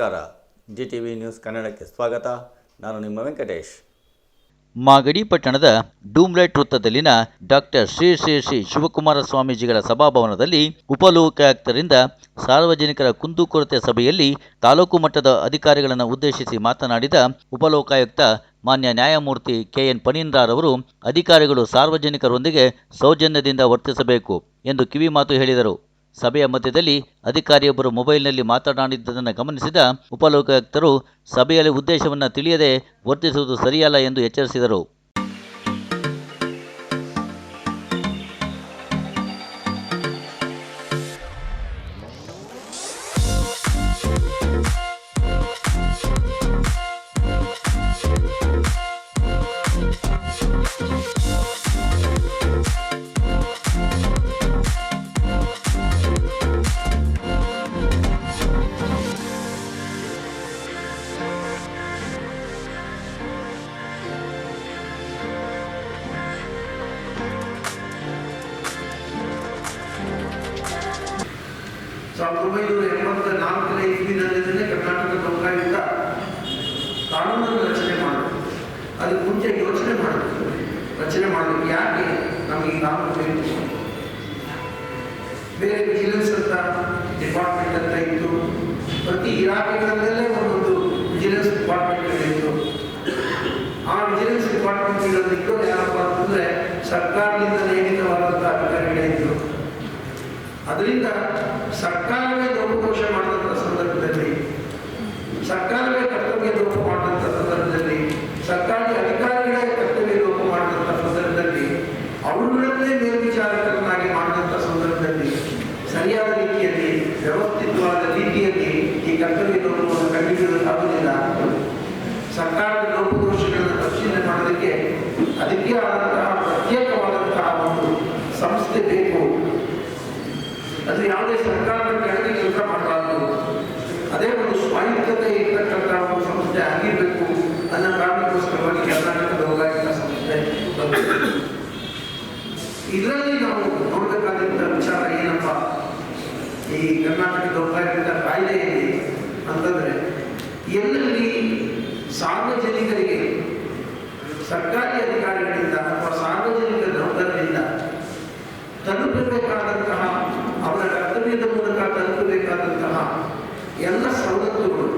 ನಮಸ್ಕಾರ. G T V news ಕನ್ನಡಕ್ಕೆ ಸ್ವಾಗತ. ನಾನು ನಿಮ್ಮ ವೆಂಕಟೇಶ್. ಮಾಗಡಿ ಪಟ್ಟಣದ ಡೂಮ್ಲೈಟ್ ವೃತ್ತದಲ್ಲಿನ ಡಾಕ್ಟರ್ ಶ್ರೀ ಶ್ರೀ ಶ್ರೀ ಶಿವಕುಮಾರ ಸ್ವಾಮೀಜಿಗಳ ಸಭಾಭವನದಲ್ಲಿ ಉಪಲೋಕಾಯುಕ್ತರಿಂದ ಸಾರ್ವಜನಿಕರ ಕುಂದುಕೊರತೆ ಸಭೆಯಲ್ಲಿ ತಾಲೂಕು ಮಟ್ಟದ ಅಧಿಕಾರಿಗಳನ್ನು ಉದ್ದೇಶಿಸಿ ಮಾತನಾಡಿದ ಉಪಲೋಕಾಯುಕ್ತ ಮಾನ್ಯ ನ್ಯಾಯಮೂರ್ತಿ ಕೆಎನ್ ಪನೀಂದ್ರಾರವರು ಅಧಿಕಾರಿಗಳು ಸಾರ್ವಜನಿಕರೊಂದಿಗೆ ಸೌಜನ್ಯದಿಂದ ವರ್ತಿಸಬೇಕು ಎಂದು ಕಿವಿಮಾತು ಹೇಳಿದರು. ಸಭೆಯ ಮಧ್ಯದಲ್ಲಿ ಅಧಿಕಾರಿಯೊಬ್ಬರು ಮೊಬೈಲ್ನಲ್ಲಿ ಮಾತನಾಡಿದ್ದನ್ನು ಗಮನಿಸಿದ ಉಪಲೋಕಾಯುಕ್ತರು ಸಭೆಯಲ್ಲಿ ಉದ್ದೇಶವನ್ನು ತಿಳಿಯದೆ ವರ್ತಿಸುವುದು ಸರಿಯಲ್ಲ ಎಂದು ಎಚ್ಚರಿಸಿದರು. ರಚನೆ ಮಾಡಬೇಕು ಯಾಕೆ ನಮಗೆ ನಾನು ಬೇಕು ಬೇರೆ ವಿಜಿಲೆನ್ಸ್ ಅಂತ ಡಿಪಾರ್ಟ್ಮೆಂಟ್ ಅಂತ ಇತ್ತು. ಪ್ರತಿ ಇಲಾಖೆಗಳಲ್ಲೇ ಒಂದೊಂದು ವಿಜಿಲೆನ್ಸ್ ಡಿಪಾರ್ಟ್ಮೆಂಟ್ ಇತ್ತು. ಆ ವಿಜಿಲೆನ್ಸ್ ಡಿಪಾರ್ಟ್ಮೆಂಟ್ ಇಟ್ಟು ಯಾರಪ್ಪ ಅಂತಂದ್ರೆ ಸರ್ಕಾರದಿಂದ ನೇಮಿತವಾದಂಥ ಅಧಿಕಾರಿಗಳೇ ಇದ್ರು. ಅದರಿಂದ ಸರ್ಕಾರವೇ ದೋಪದೋಷ ಮಾಡಿದಂಥ ಸಂದರ್ಭದಲ್ಲಿ, ಸರ್ಕಾರವೇ ಕರ್ತವ್ಯ ದೋಪ ಮಾಡಿದಂಥ ಸಂದರ್ಭದಲ್ಲಿ ಸರ್ಕಾರಿ ಅಧಿಕಾರಿಗಳೇ ಕರ್ತವ್ಯ ಲೋಪ ಮಾಡಿದಂಥ ಸಂದರ್ಭದಲ್ಲಿ ಅವರುಗಳನ್ನೇ ಮೇಲ್ವಿಚಾರಕರನ್ನಾಗಿ ಮಾಡಿದಂಥ ಸಂದರ್ಭದಲ್ಲಿ ಸರಿಯಾದ ರೀತಿಯಲ್ಲಿ, ವ್ಯವಸ್ಥಿತವಾದ ರೀತಿಯಲ್ಲಿ ಈ ಕರ್ತವ್ಯವನ್ನು ಕಂಡುಹಿಡಿಯಲಾಗುವುದಿಲ್ಲ ಸರ್ಕಾರದ ಲೋಪದೋಷಗಳನ್ನು ಪರಿಶೀಲನೆ ಮಾಡೋದಕ್ಕೆ ಅದಕ್ಕೆ ಆದಂತಹ ಪ್ರತ್ಯೇಕವಾದಂತಹ ಒಂದು ಸಂಸ್ಥೆ ಬೇಕು. ಅದು ಯಾವುದೇ ಸರ್ಕಾರದ ಕೆಳಗೆ ಕೆಲಸ ಮಾಡಬಾರದು. ಅದೇ ಒಂದು ಸ್ವಾಯತ್ತತೆ ಇರ್ತಕ್ಕಂಥ ಒಂದು ಸಂಸ್ಥೆ ಆಗಿರಬೇಕು ಅನ್ನೋ ಕಾರಣಕ್ಕೋಸ್ಕರವಾಗಿ ಕರ್ನಾಟಕದ ಲೋಕಾಯುಕ್ತ ಸಂಸ್ಥೆ ಇದರಲ್ಲಿ ಕರ್ನಾಟಕ ಲೋಕಾಯುಕ್ತ ಕಾಯ್ದೆಯಲ್ಲಿ ಅಂತಂದರೆ ಎಲ್ಲೆಲ್ಲಿ ಸಾರ್ವಜನಿಕರಿಗೆ ಸರ್ಕಾರಿ ಅಧಿಕಾರಿಗಳಿಂದ ಅಥವಾ ಸಾರ್ವಜನಿಕ ನೌಕರರಿಂದ ತಲುಪಬೇಕಾದಂತಹ ಅವರ ಕರ್ತವ್ಯದ ಮೂಲಕ ತಲುಪಬೇಕಾದಂತಹ ಎಲ್ಲ ಸವಲತ್ತುಗಳು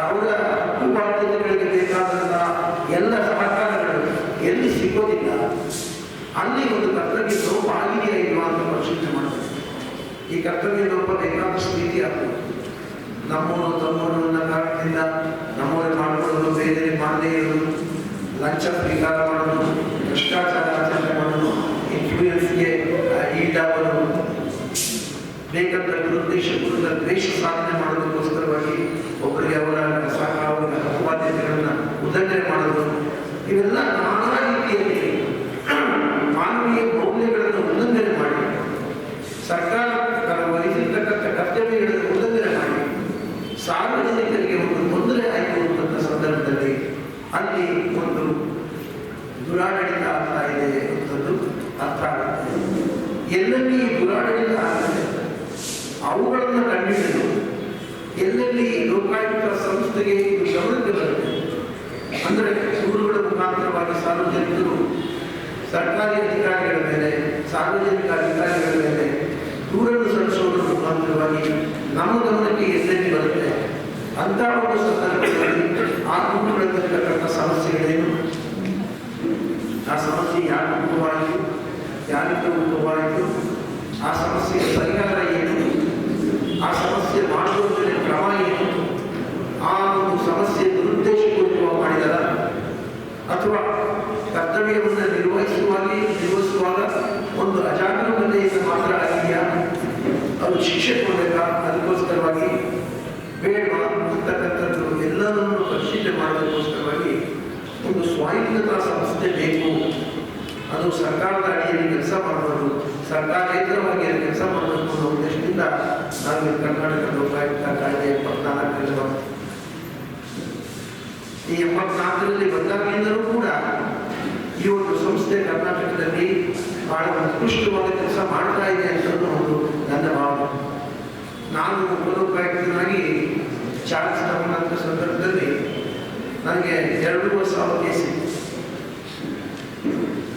ಅವರ ಹಕ್ಕು ಬಾಧ್ಯತೆಗಳಿಗೆ ಬೇಕಾದಂತಹ ಎಲ್ಲ ಸಹಕಾರಗಳು ಎಲ್ಲಿ ಸಿಗೋದಿಲ್ಲ ಅಲ್ಲಿ ಒಂದು ಕರ್ತವ್ಯ ಲೋಪ ಆಗಿದೆಯಾ ಇಲ್ವಾ ಅಂತ ಪರಿಶೀಲನೆ ಮಾಡಬೇಕು ಈ ಕರ್ತವ್ಯ ಲೋಪ ಬೇಕಾದಷ್ಟು ರೀತಿ ಆಗ್ತದೆ ನಮ್ಮವರು ತಮ್ಮವರು ಅನ್ನೋ ಕಾರಣದಿಂದ ನಮ್ಮವರೇ ಮಾಡಿಕೊಳ್ಳಲು ಬೇರೆ ಮಾಡದೇ ಇರೋದು, ಲಂಚ ಸ್ವೀಕಾರ ಮಾಡೋದು, ಭ್ರಷ್ಟಾಚಾರ ಆಚರಣೆ ಮಾಡೋದು ಇನ್ಫ್ಲೂಯೆನ್ಸ್ಗೆ ಈಡಾಗೋದು ಬೇಕಂತ ದುರುದ್ದೇಶ ಪೂರ್ವಕ ದ್ವೇಷ ಸಾಧನೆ ಮಾಡೋದಕ್ಕೋಸ್ಕರವಾಗಿ ಒಬ್ಬರಿಗೆ ಅವರ ಸಹ ಅವರ ಹಕ್ಕುಬಾಧ್ಯತೆಗಳನ್ನು ಉಲ್ಲಂಘನೆ ಮಾಡೋದು, ಇವೆಲ್ಲ ನಾನಾ ರೀತಿಯಲ್ಲಿ ಮಾನವೀಯ ಮೌಲ್ಯಗಳನ್ನು ಉಲ್ಲಂಘನೆ ಮಾಡಿ ಸರ್ಕಾರ ತನ್ನ ವಹಿಸಿರ್ತಕ್ಕಂಥ ಕರ್ತವ್ಯಗಳನ್ನು ಉಲ್ಲಂಘನೆ ಮಾಡಿ ಸಾರ್ವಜನಿಕರಿಗೆ ಒಂದು ತೊಂದರೆ ಆಯಿತು ಅಂತಂಥ ಸಂದರ್ಭದಲ್ಲಿ ಅಲ್ಲಿ ಒಂದು ದುರಾಡಳಿತ ಆಗ್ತಾ ಇದೆ ಅಂತದ್ದು ಅರ್ಥ ಆಗುತ್ತೆ. ಎಲ್ಲೆಲ್ಲಿ ದುರಾಡಳಿತ ಆಗುತ್ತೆ ಅವುಗಳನ್ನು ಕಂಡುಹಿಡಿದು ಎಲ್ಲೆಲ್ಲಿ ಲೋಕಾಯುಕ್ತ ಸಂಸ್ಥೆಗೆ ಇದು ಗಮನಕ್ಕೆ ಬರುತ್ತೆ? ಅಂದರೆ ಊರುಗಳ ಮುಖಾಂತರವಾಗಿ ಸಾರ್ವಜನಿಕರು, ಸರ್ಕಾರಿ ಅಧಿಕಾರಿಗಳ ಮೇಲೆ, ಸಾರ್ವಜನಿಕ ಅಧಿಕಾರಿಗಳ ಮೇಲೆ ದೂರನ್ನು ಸಲ್ಲಿಸುವುದರ ಮುಖಾಂತರವಾಗಿ ನಮ್ಮ ಗಮನಕ್ಕೆ ಎಲ್ಲೆಲ್ಲಿ ಬರುತ್ತೆ? ಅಂತಹ ಒಂದು ಸಂದರ್ಭದಲ್ಲಿ ಆ ದೂರುಗಳಲ್ಲಿರ್ತಕ್ಕಂಥ ಸಮಸ್ಯೆಗಳೇನು ಆ ಸಮಸ್ಯೆ ಯಾರು ಉಂಟುವಾಯಿತು ಯಾರಿಂದ ಉಂಟುವಾಯಿತು ಆ ಸಮಸ್ಯೆಗೆ ಪರಿಹಾರ ಏನು ಆ ಸಮಸ್ಯೆ ಮಾಡುವುದರ ಕ್ರಮ ಏನು ಆ ಒಂದು ಸಮಸ್ಯೆ ದುರುದ್ದೇಶಪೂರ್ವಕ ಮಾಡಿದರ ಅಥವಾ ಕರ್ತವ್ಯವನ್ನು ನಿರ್ವಹಿಸುವಾಗಿ ನಿರ್ವಹಿಸುವಾಗ ಒಂದು ಅಜಾಗರೂಕತೆಯಿಂದ ಮಾತ್ರ ಆಗಿದೆಯಾ ಅದು ಶಿಕ್ಷೆ ಕೊಡಬೇಕಾ ಅದಕ್ಕೋಸ್ಕರವಾಗಿ ಬೇಡವಾ ಅಂತಕ್ಕಂಥದ್ದು ಎಲ್ಲರನ್ನು ಪರಿಶೀಲನೆ ಮಾಡೋದಕ್ಕೋಸ್ಕರವಾಗಿ ಒಂದು ಸ್ವಾಯತ್ತತಾ ಸಂಸ್ಥೆ ಬೇಕು ಅದು ಸರ್ಕಾರದ ಅಡಿಯಲ್ಲಿ ಕೆಲಸ ಮಾಡಬಹುದು ಸರ್ಕಾರೇತರವಾಗಿ ಅಲ್ಲಿ ಕೆಲಸ ಮಾಡಬೇಕು ಅನ್ನೋ ಉದ್ದೇಶದಿಂದ ನಾವು ಕರ್ನಾಟಕ ಲೋಕಾಯುಕ್ತ ಕಾಯ್ದೆ ಎಪ್ಪತ್ನಾಲ್ಕರಿಂದ. ಈ ಎಂಬತ್ನಾಲ್ಕರಲ್ಲಿ ಬಂದಾಗಿಂದಲೂ ಕೂಡ ಈ ಒಂದು ಸಂಸ್ಥೆ ಕರ್ನಾಟಕದಲ್ಲಿ ಬಹಳ ಉತ್ಕೃಷ್ಟವಾದ ಕೆಲಸ ಮಾಡ್ತಾ ಇದೆ ಅಂತ ಒಂದು ನನ್ನ ಭಾವನೆ ನಾನು ಉಪಲೋಕಾಯುಕ್ತನಾಗಿ ಚಾರ್ಜ್ ತಗೊಂಡಂಥ ಸಂದರ್ಭದಲ್ಲಿ ನನಗೆ ಎರಡು ವರ್ಷ ಅವಕಾಶ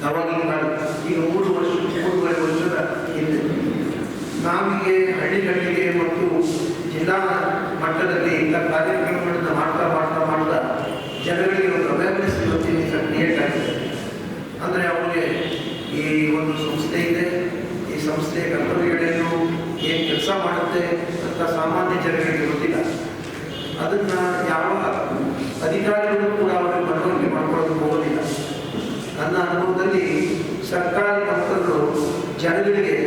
ಕಾಲ ಈಗ ಮೂರು ವರ್ಷ, ಮೂರುವರೆ ವರ್ಷದ ಹಿಂದೆ ನಾವಿಗೆ ಹಳ್ಳಿ ಹಳ್ಳಿಗೆ ಮತ್ತು ಜಿಲ್ಲಾ ಮಟ್ಟದಲ್ಲಿ ಇಂಥ ಕಾರ್ಯಕ್ರಮಗಳನ್ನು ಮಾಡ್ತಾ ಮಾಡ್ತಾ ಮಾಡ್ತಾ ಜನಗಳಿಗೆ ಒಂದು ಅವೇರ್ನೆಸ್ ಇವತ್ತಿನ ಕ್ರಿಯೇಟ್ ಆಗಿದೆ. ಅಂದರೆ ಅವರಿಗೆ ಈ ಒಂದು ಸಂಸ್ಥೆ ಇದೆ, ಈ ಸಂಸ್ಥೆಯ ಕರ್ತವ್ಯಗಳೇನು, ಏನು ಕೆಲಸ ಮಾಡುತ್ತೆ ಅಂತ ಸಾಮಾನ್ಯ ಜನಗಳಿಗೆ ಗೊತ್ತಿಲ್ಲ. ಅದನ್ನ ಯಾವ ಅಧಿಕಾರಿಗಳು ಕೂಡ ಅವರು ಮನವರಿಕೆ ಮಾಡ್ಕೊಳ್ಳೋದು ಹೋಗೋದಿಲ್ಲ. ನನ್ನ ಅನುಭವದಲ್ಲಿ ಸರ್ಕಾರಿ ನೌಕರರು ಜನಗಳಿಗೆ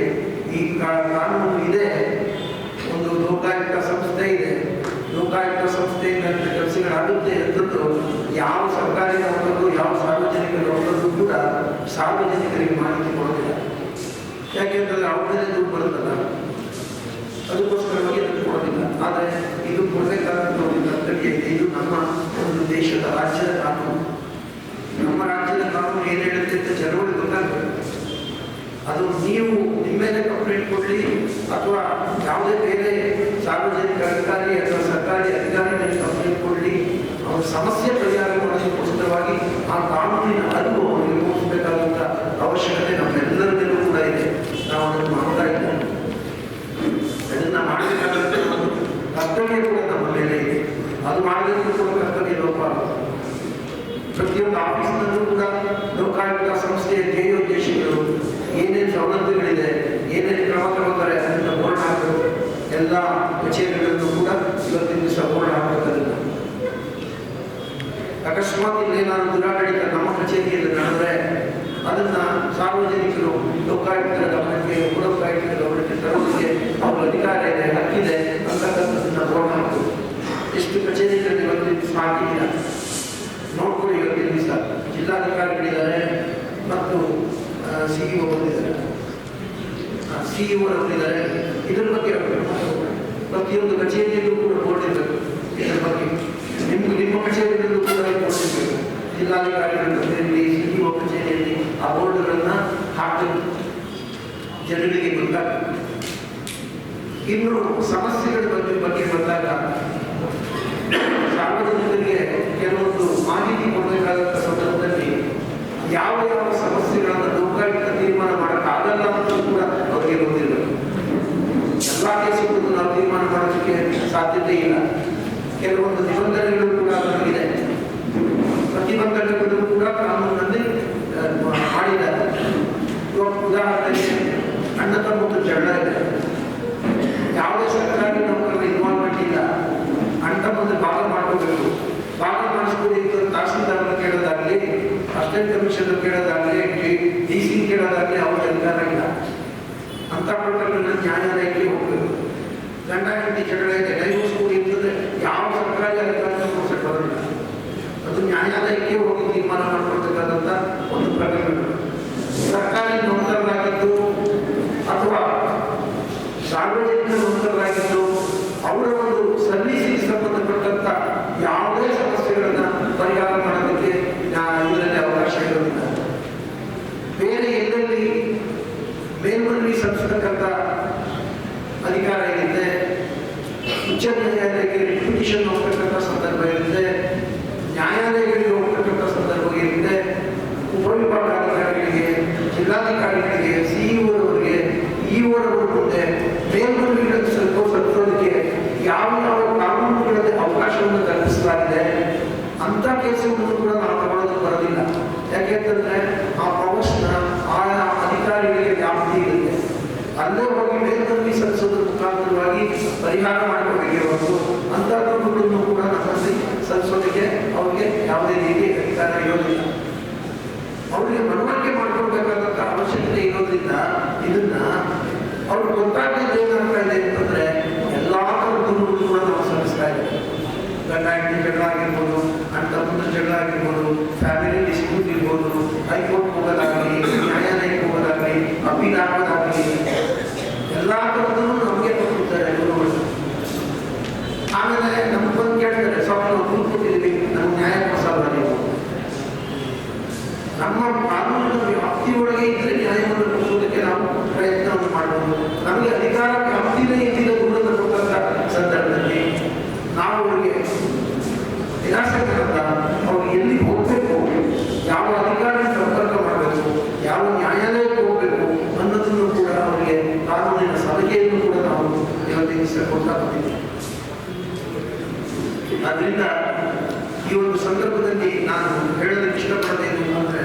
ಈ ಕಾನೂನು ಇದೆ. ಒಂದು ಲೋಕಾಯುಕ್ತ ಸಂಸ್ಥೆ ಇದೆ. ಲೋಕಾಯುಕ್ತ ಸಂಸ್ಥೆಯಿಂದ ಕೆಲಸಗಳಾಗುತ್ತೆ ಅಂತಂದು ಯಾವ ಸರ್ಕಾರಿ ನೌಕರರು ಯಾವ ಸಾರ್ವಜನಿಕ ನೌಕರರು ಕೂಡ ಸಾರ್ವಜನಿಕರಿಗೆ ಮಾಹಿತಿ ಕೊಡೋದಿಲ್ಲ. ಯಾಕೆಂತಂದ್ರೆ ಅವ್ರ ಮೇಲೆ ದುಡ್ಡು ಬರುತ್ತಲ್ಲ. ಅದಕ್ಕೋಸ್ಕರವಾಗಿ ಅದನ್ನು ಕೊಡೋದಿಲ್ಲ. ಆದರೆ ಇದು ಕೊಡಬೇಕಾದಂಥ ಒಂದು ಕರ್ತವ್ಯ ಇದೆ ಇದು ನಮ್ಮ ಒಂದು ದೇಶದ ರಾಜ್ಯದ ಕಾನೂನು ನಮ್ಮ ರಾಜ್ಯದ ಕಾನೂನು ಏನು ಹೇಳುತ್ತೆ ಅಂತ ಜನಗಳಿಗೆ ಗೊತ್ತಾಗಬೇಕು. ಅದು ನೀವು ನಿಮ್ಮ ಮೇಲೆ ಕಂಪ್ಲೇಂಟ್ ಕೊಡಲಿ ಅಥವಾ ಯಾವುದೇ ಬೇರೆ ಸಾರ್ವಜನಿಕ ಅಧಿಕಾರಿ ಅಥವಾ ಸರ್ಕಾರಿ ಅಧಿಕಾರಿ ಮೇಲೆ ಕಂಪ್ಲೇಂಟ್ ಕೊಡಲಿ, ಅವರ ಸಮಸ್ಯೆ ಪರಿಹಾರ ಮಾಡೋದಕ್ಕೋಸ್ಕರವಾಗಿ ಆ ಕಾನೂನಿನ ಅರಿವು ಅವರಿಗೆ ಮೂಡಿಸಬೇಕಾದಂಥ ಅವಶ್ಯಕತೆ ನಮ್ಮೆಲ್ಲರ ಮೇಲೂ ಕೂಡ ಇದೆ. ನಾವು ಅದನ್ನು ಮಾಡ್ತಾ ಇದ್ದೇವೆ. ಅದನ್ನ ಮಾಡಬೇಕಾದಂಥ ಕರ್ತವ್ಯ ಕೂಡ ಲೋಪ ಆಗುತ್ತೆ. ಪ್ರತಿಯೊಂದು ಆಫೀಸ್ನಲ್ಲೂ ಕೂಡ ಲೋಕಾಯುಕ್ತ ಸಂಸ್ಥೆಯ ಧ್ಯೇಯೋದ್ದೇಶಗಳು ಏನೇನು ಸವಲತ್ತುಗಳಿದೆ, ಏನೇನು ಕ್ರಮ ತಗೊಂಡರೆ ಅದನ್ನು ಪೂರ್ಣ ಹಾಕಬೇಕು ಎಲ್ಲ ಕಚೇರಿಗಳಲ್ಲೂ ಕೂಡ ಇವತ್ತಿನ ದಿವಸ ಪೂರ್ಣ ಅಕಸ್ಮಾತ್ ಇಲ್ಲೇನಾದ್ರು ದುರಾಡಳಿತ ನಮ್ಮ ಕಚೇರಿಯಲ್ಲಿ ನಡೆದರೆ ಅದನ್ನ ಸಾರ್ವಜನಿಕರು, ಲೋಕಾಯುಕ್ತರ ಗಮನಕ್ಕೆ ಉಪಲೋಕಾಯುಕ್ತರ ಗಮನಕ್ಕೆ ತರೋದಕ್ಕೆ ಅವರು ಅಧಿಕಾರ ಇದೆ ಹಕ್ಕಿದೆ ಅಂತಕ್ಕಂಥದ್ದನ್ನ ಬೋರ್ಡ್ ಹಾಕಬೇಕು ಎಷ್ಟು ಕಚೇರಿಗಳಲ್ಲಿ ಇವತ್ತಿನ ದಿವಸ ಹಾಕಿಲ್ಲ ನೋಡ್ಕೊಳ್ಳಿ ಇವತ್ತಿನ ದಿವಸ ಜಿಲ್ಲಾಧಿಕಾರಿಗಳಿದ್ದಾರೆ ಮತ್ತು ಸಿ ಇ ಬಂದಿದ್ದಾರೆ. ಸಿ ಇ ಒಬ್ಬರಿದ್ದಾರೆ ಇದ್ರ ಬಗ್ಗೆ. ಪ್ರತಿಯೊಂದು ಕಚೇರಿಯಲ್ಲೂ ಕೂಡ ಬೋರ್ಡ್ ಇರಬೇಕು ಇದ್ರ ಬಗ್ಗೆ. ನಿಮ್ಮ ನಿಮ್ಮ ಕಚೇರಿಯಲ್ಲೂ ಕೂಡ ಬೋರ್ಡ್ ಇರಬೇಕು ಜಿಲ್ಲಾಧಿಕಾರಿಗಳ ಕಚೇರಿಯಲ್ಲಿ ಸಿ ಇ ಕಚೇರಿಯಲ್ಲಿ ಆ ಬೋರ್ಡ್ಗಳನ್ನು ಹಾಕಬೇಕು ಜನರಿಗೆ ಗೊತ್ತಾಗಬೇಕು. ಇನ್ನು ಸಮಸ್ಯೆಗಳ ಬಗ್ಗೆ ಬಗ್ಗೆ ಬಂದಾಗ ಸಾರ್ವಜನಿಕರಿಗೆ ಕೆಲವೊಂದು ಮಾಹಿತಿ ಕೊಡಬೇಕಾದಂಥ ಸಂದರ್ಭದಲ್ಲಿ ಯಾವ ಯಾವ ಸಮಸ್ಯೆಗಳನ್ನು ಲೋಕಾಯುಕ್ತ ತೀರ್ಮಾನ ಆಗಲ್ಲ ಅಂತ ಕೂಡ ಅವರಿಗೆ ಗೊತ್ತಿರಬೇಕು ಎಲ್ಲ ದೇಶಗಳು ನಾವು ತೀರ್ಮಾನ ಮಾಡೋದಕ್ಕೆ ಸಾಧ್ಯತೆ ಇಲ್ಲ. ಕೆಲವೊಂದು ನಿಬಂಧನೆಗಳು ಕೂಡ ಪ್ರತಿಬಂಧಕಗಳು ಕೂಡ ಕಾನೂನಿನಲ್ಲಿ ಆ, ಮಾಡಿದ್ದಾರೆ ಇವಾಗ ಉದಾಹರಣೆಗೆ ಅಣ್ಣ ತಮ್ಮದು ಜಗಳ ಇದೆ ಯಾವುದೇ ಸರ್ಕಾರಿ ನೌಕರರ ಇನ್ವಾಲ್ವ್ಮೆಂಟ್ ಇಲ್ಲ ಅಂತ ಮುಂದೆ ಭಾಗ ಮಾಡ್ಕೋಬೇಕು ಭಾಗ ಮಾಡಿಸ್ಬೋದು ಅಂತ ತಹಸೀಲ್ದಾರ್ನ ಕೇಳೋದಾಗ್ಲಿ ಅಸಿಸ್ಟೆಂಟ್ ಕೇಳೋದಾಗಲಿ ಸಿ ಕೇಳೋದಾಗ್ಲಿ ಅವ್ರ ಅಧಿಕಾರ ಇಲ್ಲ. ಅಂತ ಪ್ರಕರಣ ನ್ಯಾಯಾಲಯಕ್ಕೆ ಹೋಗ್ಬೇಕು. ಗಂಡ ಹೆಂಡತಿ ಜಗಳ ಇದೆ ಡೈವೋರ್ಸ್ ಕೂಡಿ ಅಂತಂದ್ರೆ ಯಾವ ಸರ್ಕಾರಿ ಅಧಿಕಾರಿ ಕೊಡ್ಸಕ್ಕೆ ಬರೋದಿಲ್ಲ ಅದು ನ್ಯಾಯಾಲಯಕ್ಕೆ ಹೋಗಿ ತೀರ್ಮಾನ ಮಾಡ್ಕೊಳ್ತಕ್ಕಂಥ ಒಂದು ಪ್ರಕರಣಗಳು ಸರ್ಕಾರಿ ನೌಕರರಾಗಿದ್ದು ಅಥವಾ ಸಾರ್ವಜನಿಕ ನೌಕರರಾಗಿದ್ದು ಅವರ ಒಂದು ಸರ್ವಿಸಿಗೆ ಸಂಬಂಧಪಟ್ಟಂತ ಯಾವುದೇ ಸಮಸ್ಯೆಗಳನ್ನ ಪರಿಹಾರ ಮಾಡೋದಕ್ಕೆ ನಾ- ಇದರಲ್ಲಿ ಅವಕಾಶ ಇರೋದಿಲ್ಲ ಬೇರೆ ಎಲ್ಲೆಲ್ಲಿ ಮೇಲ್ಮನವಿ ಸಲ್ಲಿಸತಕ್ಕಂಥ ಅಧಿಕಾರ ಇರುತ್ತೆ ಉಚ್ಚ ನ್ಯಾಯಾಲಯಕ್ಕೆ ರಿಪಿಟಿಷನ್ ಹೋಗ್ತಕ್ಕಂಥ ಸಂದರ್ಭ ಇರುತ್ತೆ ನ್ಯಾಯಾಲಯಗಳಿಗೆ ಹೋಗ್ತಕ್ಕಂಥ ಸಂದರ್ಭ ಇರುತ್ತೆ ಉಪವಿಭಾಗಾಧಿಕಾರಿಗಳಿಗೆ ಜಿಲ್ಲಾಧಿಕಾರಿಗಳಿಗೆ ಸಿಇಒರವರಿಗೆ ಇಒರವರ ಮುಂದೆ ಮೇಲ್ಮನವಿಗಳನ್ನು ಸ್ವಲ್ಪ ಸಲ್ಲಿಸೋದಕ್ಕೆ ಯಾವ ಯಾವ ಕಾನೂನುಗಳಲ್ಲಿ ಅವಕಾಶವನ್ನು ಕಲ್ಪಿಸಲಾಗಿದೆ ಅಂತ ಕೇಸುಗಳನ್ನು ಕೂಡ ನಾವು ತಗೊಳ್ಳೋದಕ್ಕೆ ಬರೋದಿಲ್ಲ ಯಾಕೆಂತಂದ್ರೆ ಆ ಪವರ್ಸ್ನ ಆಯಾ ಅಧಿಕಾರಿಗಳಿಗೆ ವ್ಯಾಪ್ತಿ ಇರುತ್ತೆ ಅಲ್ಲೇ ಹೋಗಿ ಮೇಲ್ಮನವಿ ಸಲ್ಲಿಸೋದ್ರ ಮುಖಾಂತರವಾಗಿ ಪರಿಹಾರ ಮಾಡ್ಕೋಬೇಕೇ ಹೊರತು ಅಂತ ದೂರುಗಳನ್ನು ಕೂಡ ನಮ್ಮಲ್ಲಿ ಸಲ್ಲಿಸೋದಕ್ಕೆ ಅವ್ರಿಗೆ ಯಾವುದೇ ರೀತಿ ಅಧಿಕಾರ ಇರೋದಿಲ್ಲ. ಅವರಿಗೆ ಮನವರಿಕೆ ಮಾಡ್ಕೊಳ್ಬೇಕಾದಂತ ಅವಶ್ಯಕತೆ ಇರೋದ್ರಿಂದ ಇದನ್ನ ಅವ್ರಿಗೆ ಗೊತ್ತಾಗಲಿಲ್ಲ ಏನಾಗ್ತಾ ಇದೆ ಅಂತಂದ್ರೆ ಎಲ್ಲಾ ಥರದ ದೂರುಗಳು ಕೂಡ ನಾವು ಸಲ್ಲಿಸ್ತಾ ಇದ್ದೇವೆ. ಗಂಡ, ಹೆಂಡತಿ ಜಗಳ ಆಗಿರ್ಬೋದು ಅಂತ ತಮ್ಮಂದ್ರ ಜಗಳ ಆಗಿರ್ಬೋದು ಫ್ಯಾಮಿಲಿ ಡಿಸ್ಪ್ಯೂಟ್ ಇರ್ಬೋದು, ಹೈಕೋರ್ಟ್ ಹೋಗೋದಾಗಲಿ, ನ್ಯಾಯಾಲಯಕ್ಕೆ ಹೋಗೋದಾಗಲಿ ಅಭಿನಾಮದಾಗಲಿ ಎಲ್ಲ ಥರದನ್ನು ಆಮೇಲೆ ನಮ್ಗೆ ಬಂದು ಕೇಳ್ತಾರೆ, ಸ್ವಾಮಿ, ನಾವು ದೂರು ಕೊಟ್ಟಿದ್ದೀವಿ ನಮ್ಗೆ ನ್ಯಾಯ ಕೊಡಿಸಲ್ಲ ನೀವು. ನಮ್ಮ ಕಾನೂನಿನ ವ್ಯಾಪ್ತಿಯೊಳಗೆ ಇದ್ರೆ ನ್ಯಾಯವನ್ನು ಕೊಡಿಸೋದಕ್ಕೆ ನಾವು ಪ್ರಯತ್ನವನ್ನು ಮಾಡಬಹುದು ನಮಗೆ ಅಧಿಕಾರ ವ್ಯಾಪ್ತಿನೇ ಇದ್ದಿಲ್ಲ ದೂರನ್ನು ಕೊಟ್ಟಂತ ಸಂದರ್ಭದಲ್ಲಿ. ನಾವು ಅವರಿಗೆ ಬರಲ್ಲ ಅವ್ರು ಎಲ್ಲಿ ಹೋಗಬೇಕು, ಯಾವ ಅಧಿಕಾರಿ ಸಂಪರ್ಕ ಮಾಡಬೇಕು, ಯಾವ ನ್ಯಾಯಾಲಯಕ್ಕೆ ಹೋಗಬೇಕು ಅನ್ನೋದನ್ನು ಕೂಡ ಅವರಿಗೆ ಕಾನೂನಿನ ಸಲಹೆಯನ್ನು ಕೂಡ ನಾವು ಇವತ್ತಿನ ಕೊಡ್ತಾ ಬಂದಿದ್ದೀವಿ. ಆದ್ರಿಂದ ಈ ಒಂದು ಸಂದರ್ಭದಲ್ಲಿ ನಾನು ಹೇಳಲು ಇಷ್ಟಪಡೋದೇನು ಅಂದರೆ,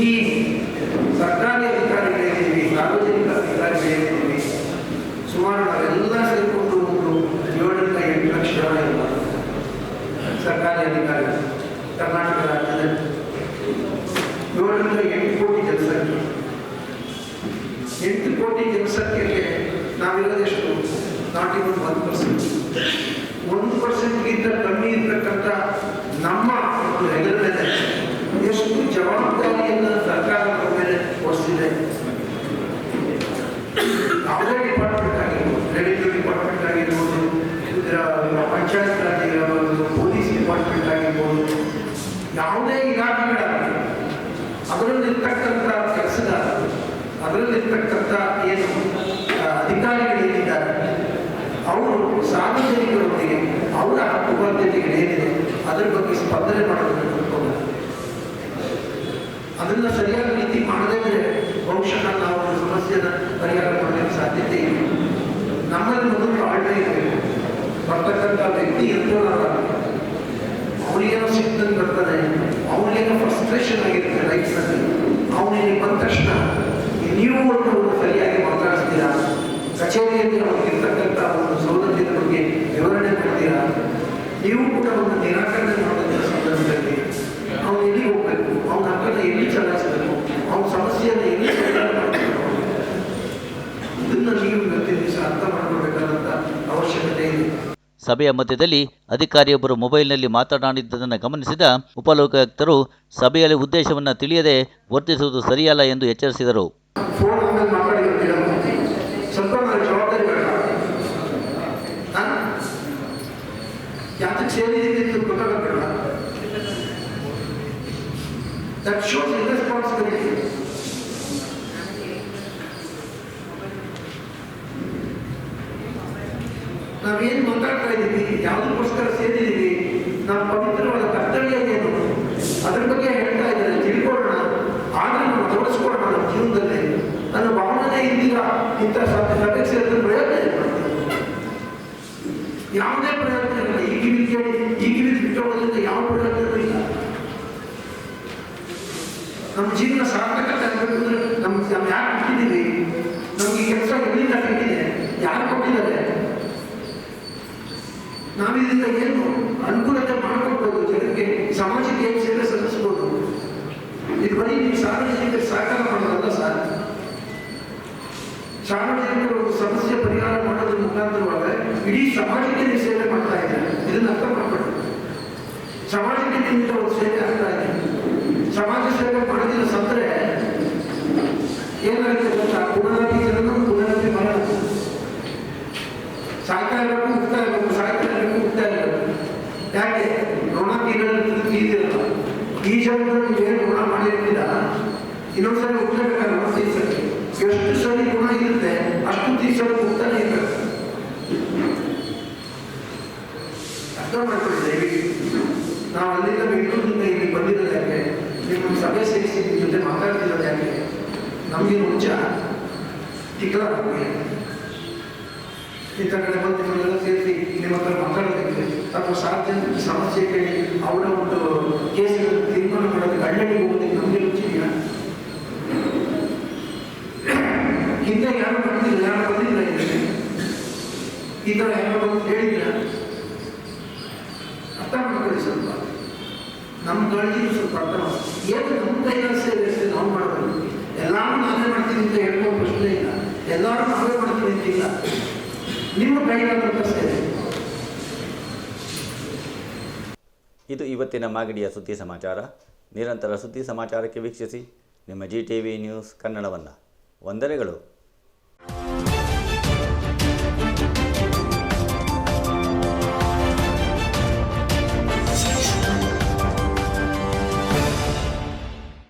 ಈ ಸರ್ಕಾರಿ ಅಧಿಕಾರಿಗಳೇನಿದ್ದೀವಿ ಸಾರ್ವಜನಿಕ ಅಧಿಕಾರಿಗಳೇನಿದ್ದೀವಿ ಸುಮಾರು ನಾವೆಲ್ಲ ಸೇರಿಕೊಂಡು ಒಂದು ಏಳರಿಂದ ಎಂಟು ಲಕ್ಷ ಜನ ಇರ್ಬೋದು ಸರ್ಕಾರಿ ಅಧಿಕಾರಿಗಳು ಕರ್ನಾಟಕ ರಾಜ್ಯದಲ್ಲಿ ಏಳರಿಂದ ಎಂಟು ಕೋಟಿ ಜನಸಂಖ್ಯೆ. ಎಂಟು ಕೋಟಿ ಜನಸಂಖ್ಯೆಗೆ ನಾವಿರೋದೆಷ್ಟು? ನಾಟ್ ಇವನ್ ಒನ್ ಪರ್ಸೆಂಟ್ ಒಂದು ಪರ್ಸೆಂಟ್ಗಿಂತ ಕಮ್ಮಿ ಇರತಕ್ಕಂಥ ನಮ್ಮ ಒಂದು ಹೆಗಲನೆ ಎಷ್ಟು ಜವಾಬ್ದಾರಿಯನ್ನು ಸರ್ಕಾರ ಮೇಲೆ ಹೊರಿಸಿದೆ. ಯಾವುದೇ ಡಿಪಾರ್ಟ್ಮೆಂಟ್ ಆಗಿರ್ಬೋದು ರೆವಿನ್ಯೂ ಡಿಪಾರ್ಟ್ಮೆಂಟ್ ಆಗಿರ್ಬೋದು ಇದರ ಪಂಚಾಯತ್ ರಾಜ್ ಆಗಿರ್ಬೋದು ಪೊಲೀಸ್ ಡಿಪಾರ್ಟ್ಮೆಂಟ್ ಆಗಿರ್ಬೋದು, ಯಾವುದೇ ಇಲಾಖೆಗಳಾಗಿ ಅದರಲ್ಲಿರ್ತಕ್ಕಂಥ ಕೆಲಸದ ಅದರಲ್ಲಿರ್ತಕ್ಕಂಥ ಏನು ಆ, ಅಧಿಕಾರಿಗಳೇನಿದ್ದಾರೆ ಅವರು ಸಾರ್ವಜನಿಕರೊಂದಿಗೆ ಹಕ್ಕುಬದ್ಧತೆಗಳೇನಿದೆ ಅದರ ಬಗ್ಗೆ ಸ್ಪಂದನೆ ಮಾಡೋದನ್ನು ಅದನ್ನು ಸರಿಯಾದ ರೀತಿ ಮಾಡದೇ ಬಹುಶಃ ನಾವು ಸಮಸ್ಯೆನ ಪರಿಹಾರ ಮಾಡಲಿಕ್ಕೆ ಸಾಧ್ಯತೆ ಇಲ್ಲ. ನಮ್ಮಲ್ಲಿ ಮೊದಲು ಆಳ್ವೆ ಇರಬೇಕು ಬರ್ತಕ್ಕಂಥ ವ್ಯಕ್ತಿ ಇರ್ತಲ್ಲ ಅವನಿಗೇನೋ ಸಿಗ್ತಂಗೆ ಬರ್ತಾನೆ ಅವನಿಗೇನೋ ಫ್ರಸ್ಟ್ರೇಷನ್ ಆಗಿರುತ್ತೆ ಲೈಫ್ನಲ್ಲಿ ಅವನಿಗೆ ಬಂದ ತಕ್ಷಣ ನೀವು ಒಂದು ಸರಿಯಾಗಿ ಮಾತಾಡಿಸ್ತೀರಾ ಕಚೇರಿಯಲ್ಲಿ ಅವ್ರಿಗೆ ಇರ್ತಕ್ಕಂಥ ಒಂದು ಸೌಲಭ್ಯದ ಬಗ್ಗೆ ವಿವರಣೆ ಕೊಡ್ತೀರಾ ನೀವು ಕೂಡ ಒಂದು ನಿರಾಕರಣೆ ಮಾಡೋದ್ರ ಸಂದರ್ಭದಲ್ಲಿ ಅವನು ಎಲ್ಲಿ ಹೋಗ್ಬೇಕು ಅವನ ಹಕ್ಕನ್ನು ಎಲ್ಲಿ ಚಲಾಯಿಸಬೇಕು ಅವನ ಸಮಸ್ಯೆಯನ್ನು ಎಲ್ಲಿ ಪರಿಹಾರ ಮಾಡಬೇಕು ಇದನ್ನ ನೀವು ಇವತ್ತಿನ ದಿವಸ ಅರ್ಥ ಮಾಡ್ಕೊಳ್ಬೇಕಾದಂಥ ಅವಶ್ಯಕತೆ ಇದೆ ಸಭೆಯ ಮಧ್ಯದಲ್ಲಿ ಅಧಿಕಾರಿಯೊಬ್ಬರು ಮೊಬೈಲ್ನಲ್ಲಿ ಮಾತನಾಡಿದ್ದನ್ನು ಗಮನಿಸಿದ ಉಪಲೋಕಾಯುಕ್ತರು ಸಭೆಯಲ್ಲಿ ಉದ್ದೇಶವನ್ನು ತಿಳಿಯದೆ ವರ್ತಿಸುವುದು ಸರಿಯಲ್ಲ ಎಂದು ಎಚ್ಚರಿಸಿದರು ಫೋನ್ ಆಮೇಲೆ ಮಾತಾಡಿರ್ತೀರ ಸ್ವಲ್ಪ ನನಗೆ ಜವಾಬ್ದಾರಿ ಬೇಡ ನಾನು ಯಾತಕ್ಕೆ ಸೇರಿದ್ದೀನಿ ಅಂತ ಗೊತ್ತಾಗಬೇಡ ದಟ್ ಶೋಸ್ ಇರ್ರೆಸ್ಪಾನ್ಸಿಬಿಲಿಟಿ ನಾವೇನು ಮಾತಾಡ್ತಾ ಇದ್ದೀವಿ ಯಾವುದಕ್ಕೋಸ್ಕರ ಸೇರಿದ್ದೀವಿ ನಮ್ಮ ಪವಿತ್ರವಾದ ಕರ್ತವ್ಯ ಏನು ಅದ್ರ ಬಗ್ಗೆ ಹೇಳ್ತಾ ಇದ್ದಾರೆ ತಿಳ್ಕೊಳ್ಳೋಣ ಆದ್ರೆ ನಾವು ತೋರಿಸ್ಕೊಳ್ಳೋಣ ನಮ್ಮ ಜೀವನದಲ್ಲಿ ನನ್ನ ಭಾವನೆ ಇದ್ದೀರಾ ಇಂಥ ಸಭೆಗೆ ಸೇರಿದ್ರೆ ಪ್ರಯತ್ನ. ಯಾವುದೇ ಪ್ರಯತ್ನ ಇಲ್ಲ. ಈಗಿನ ಕೇಳಿ ಈ ಕಿವಿ ಬಿಟ್ಟೋಗೋದ್ರಿಂದ ಯಾವ ಪ್ರಯತ್ನ ಇಲ್ಲ. ನಮ್ಮ ಜೀವನ ಆಗಬೇಕು ಅಂದ್ರೆ ನಮ್ಗೆ ನಾವು ಯಾಕೆ ಬಿಟ್ಟಿದ್ದೀವಿ ನಮ್ಗೆ ಕೆಲಸ ಎಲ್ಲಿಂದ ಸಿಕ್ಕಿದೆ ಯಾರು ಕೊಟ್ಟಿದ್ದಾರೆ? ನಾವಿದ್ರಿಂದ ಏನು ಅನುಕೂಲತೆ ಮಾಡ್ಕೊಳ್ಬೋದು? ಜನಕ್ಕೆ ಸಮಾಜಕ್ಕೆ ಏನು ಸೇವೆ ಸಲ್ಲಿಸ್ಬೋದು? ಇದು ಬರೀ ನೀವು ಸಾರ್ವಜನಿಕರಿಗೆ ಸಹಕಾರ ಮಾಡೋದಲ್ಲ ಸರ್. ಸಾರ್ವಜನಿಕರು ಸಮಸ್ಯೆ ಪರಿಹಾರ ಮಾಡೋದ್ರ ಮುಖಾಂತರವಾಗ ಇಡೀ ಸಮಾಜಕ್ಕೆ ನೀವು ಸೇವೆ ಮಾಡ್ತಾ ಇದ್ದೀರಾ? ಇದನ್ನ ಅರ್ಥ ಮಾಡ್ಕೊಳ್ಳಿ. ಸಮಾಜಕ್ಕೆ ಒಂದು ಸೇವೆ ಆಗ್ತಾ ಇದೆ ಸಮಾಜ ಸೇವೆ ಮಾಡೋದಿಲ್ಲ ಸತ್ತರೆ ಏನಾಗುತ್ತೆ ಗೊತ್ತಾ? ಪುನರಾಗಿ ಜನರು ಪುನರಾಗಿ ಮರಣ ಸಾಯ್ತಾ ಹುಡ್ತಾ ಇರಬೇಕು, ಸಾಯ್ತಾ ಇರಬೇಕು ಯಾಕೆ? ಋಣ ತೀರಲು ತೀರಿರಲ್ಲ ಈ ಜನ್ಮದಲ್ಲಿ ಏನು ಋಣ ಮಾಡಿರ್ತೀರ? ಇನ್ನೊಂದ್ಸರಿ ಋಣ ತೀರ್ಸಕ್ಕೆ ಎಷ್ಟು ಸರಿ ಗುಣ ಇರುತ್ತೆ, ಅಷ್ಟು ತೀರ್ಸಲು ಹುಡ್ತಾನೆ ಇರಬೇಕು ಅರ್ಥ ಮಾಡ್ಕೊಳ್ಳಿ ನಾವು ಅಲ್ಲಿಂದ ಬೆಂಗಳೂರಿನಿಂದ ಇಲ್ಲಿ ಬಂದಿರೋದು ಯಾಕೆ? ನಿಮ್ಮ ಸಭೆ ಸೇರಿಸಿ ನಿಮ್ಮ ಜೊತೆ ಮಾತಾಡ್ತಿರೋದು ಯಾಕೆ? ನಮಗೆ ಹುಚ್ಚ ತಿಕ್ಕಲ ಇಂಥ ಕಡೆ ಬಂದು ನಿಮ್ಮೆಲ್ಲ ಸೇರಿಸಿ ನಿಮ್ಮ ಹತ್ರ ಮಾತಾಡೋದಕ್ಕೆ ಅಥವಾ ಸಾರ್ವಜನಿಕ ಸಮಸ್ಯೆ ಕೇಳಿ ಅವರ ಒಂದು ಕೇಸ್ಗಳನ್ನು ತೀರ್ಮಾನ ಮಾಡೋದಕ್ಕೆ ಅಡ್ಡಡಿ ಹೋಗೋದಕ್ಕೆ ನಮಗೆ ರುಚಿದೆಯಾ ಹಿಂದೆ ಯಾರು ಬಂದಿಲ್ಲ ಯಾರು ಬಂದಿಲ್ಲ ಇಲ್ಲಿ ಈ ಥರ ಯಾರು ಬಂದು ಹೇಳಿಲ್ಲ ಅರ್ಥ ಮಾಡ್ಕೊಳ್ಳಿ ಸ್ವಲ್ಪ. ನಮ್ಮ ಕಾಳಜಿನೂ ಸ್ವಲ್ಪ ಅರ್ಥ ಮಾಡಿ ಏನು ನಮ್ಮ ಕೈಯಲ್ಲಿ ಸೇವೆ ನಾವು ಮಾಡಬೇಕು? ಎಲ್ಲರೂ ನಾವೇ ಮಾಡ್ತೀನಿ ಅಂತ ಹೇಳ್ಕೋ ಪ್ರಶ್ನೆ ಇಲ್ಲ. ಎಲ್ಲರೂ ನಾವೇ ಮಾಡ್ತೀನಿ ಅಂತಿಲ್ಲ ನಿಮ್ಮ ಕೈಲಾದಂಥ ಸೇವೆ ಇದು? ಇವತ್ತಿನ ಮಾಗಡಿಯ ಸುದ್ದಿ ಸಮಾಚಾರ. ನಿರಂತರ ಸುದ್ದಿ ಸಮಾಚಾರಕ್ಕೆ ವೀಕ್ಷಿಸಿ ನಿಮ್ಮ ಜಿ ಟಿ ವಿ ನ್ಯೂಸ್ ಕನ್ನಡವನ್ನು. ವಂದನೆಗಳು.